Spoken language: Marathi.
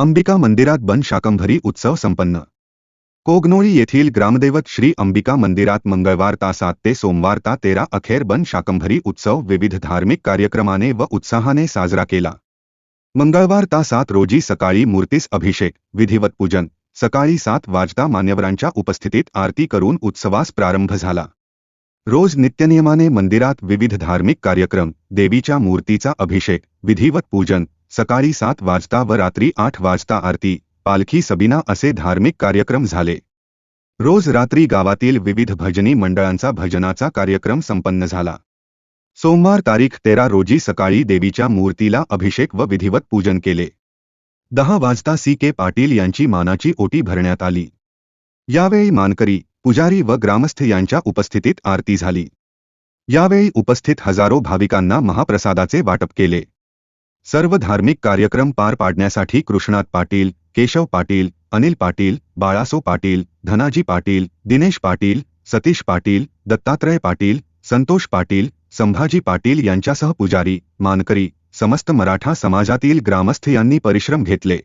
अंबिका मंदिरात बन शाकंभरी उत्सव संपन्न. कोगनोळी येथील ग्रामदैवत श्री अंबिका मंदिरात मंगळवार तासात ते सोमवार ता तेरा अखेर बन शाकंभरी उत्सव विविध धार्मिक कार्यक्रमाने व उत्साहाने साजरा केला. मंगळवार ता सात रोजी सकाळी मूर्तीस अभिषेक विधिवत पूजन सकाळी सात वाजता मान्यवरांच्या उपस्थितीत आरती करून उत्सवास प्रारंभ झाला. रोज नित्यनियमाने मंदिरात विविध धार्मिक कार्यक्रम देवीच्या मूर्तीचा अभिषेक विधिवत पूजन सकाळी सात वाजता व रात्री आठ वाजता आरती, पालखी सबिना असे धार्मिक कार्यक्रम झाले. रोज रात्री गावातील विविध भजनी मंडळांचा भजनाचा कार्यक्रम संपन्न झाला. सोमवार तारीख तेरा रोजी सकाळी देवीच्या मूर्तीला अभिषेक व विधिवत पूजन केले. दहा वाजता सी के पाटील यांची मानाची ओटी भरण्यात आली. यावेळी मानकरी, पुजारी व ग्रामस्थ यांच्या उपस्थितीत आरती झाली. यावेळी उपस्थित हजारो भाविकांना महाप्रसादाचे वाटप केले. सर्व धार्मिक कार्यक्रम पार पाडण्यासाठी कृष्णात पाटील केशव पाटील अनिल पाटील बाळासो पाटील धनाजी पाटील दिनेश पाटील सतीश पाटील दत्तात्रय पाटील संतोष पाटील संभाजी पाटील यांच्यासह पुजारी मानकरी समस्त मराठा समाजातील ग्रामस्थ यांनी परिश्रम घेतले.